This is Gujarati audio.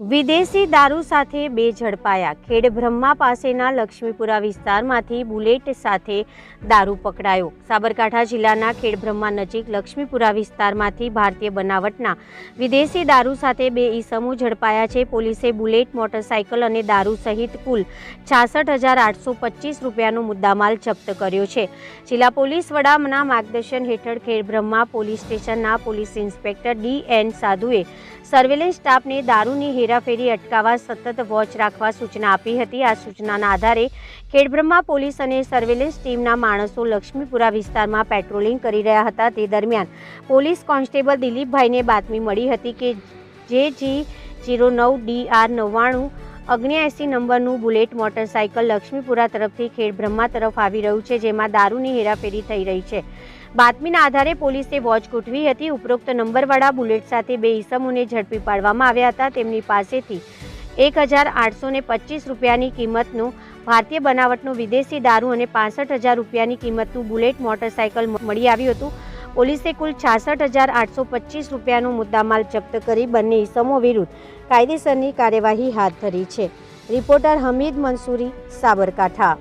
વિદેશી દારૂ સાથે બે ઝડપાયા ખેડ બ્રહ્મા પાસેના લક્ષ્મીપુરા વિસ્તારમાંથી બુલેટ સાથે દારૂ પકડાયો. સાબરકાંઠા જિલ્લાના ખેડ બ્રહ્મા નજીક લક્ષ્મીપુરા વિસ્તારમાંથી ભારતીય બનાવટના વિદેશી દારૂ સાથે બે ઈસમો ઝડપાયા છે. પોલીસે બુલેટ, મોટરસાયકલ અને દારૂ સહિત કુલ છાસઠ હજાર આઠસો પચીસ રૂપિયાનો મુદ્દામાલ જપ્ત કર્યો છે. જિલ્લા પોલીસ વડાના માર્ગદર્શન હેઠળ ખેડ બ્રહ્મા પોલીસ સ્ટેશનના પોલીસ ઇન્સ્પેક્ટર ડી એન સાધુએ સર્વેલન્સ સ્ટાફને દારૂની હેરાફેરી અટકાવવા સતત વોચ રાખવા સૂચના આપી હતી. આ સૂચનાના આધારે ખેડબ્રહ્મા પોલીસ અને સર્વેલન્સ ટીમના માણસો લક્ષ્મીપુરા વિસ્તારમાં પેટ્રોલિંગ કરી રહ્યા હતા. તે દરમિયાન પોલીસ કોન્સ્ટેબલ દિલીપભાઈને બાતમી મળી હતી કે જે જી જીરો નવ ડી આર નવ્વાણું અગ્નેએંસી નંબરનું બુલેટ મોટરસાયકલ લક્ષ્મીપુરા તરફથી ખેડબ્રહ્મા તરફ આવી રહ્યું છે, જેમાં દારૂની હેરાફેરી થઈ રહી છે. બાતમીના આધારે પોલીસે વોચ ગોઠવી હતી. ઉપરોક્ત નંબરવાળા બુલેટ સાથે બે ઈસમોને ઝડપી પાડવામાં આવ્યા હતા. તેમની પાસેથી એક હજાર આઠસો ને રૂપિયાની કિંમતનું ભારતીય બનાવટનું વિદેશી દારૂ અને પાસઠ હજાર રૂપિયાની કિંમતનું બુલેટ મોટરસાયકલ મળી આવ્યું હતું. પોલીસે કુલ છાસઠ હજાર આઠસો પચીસ રૂપિયાનો મુદ્દામાલ જપ્ત કરી બંને ઈસમો વિરુદ્ધ કાયદેસરની કાર્યવાહી હાથ ધરી છે. રિપોર્ટર હમીદ મંસૂરી, સાબરકાંઠા.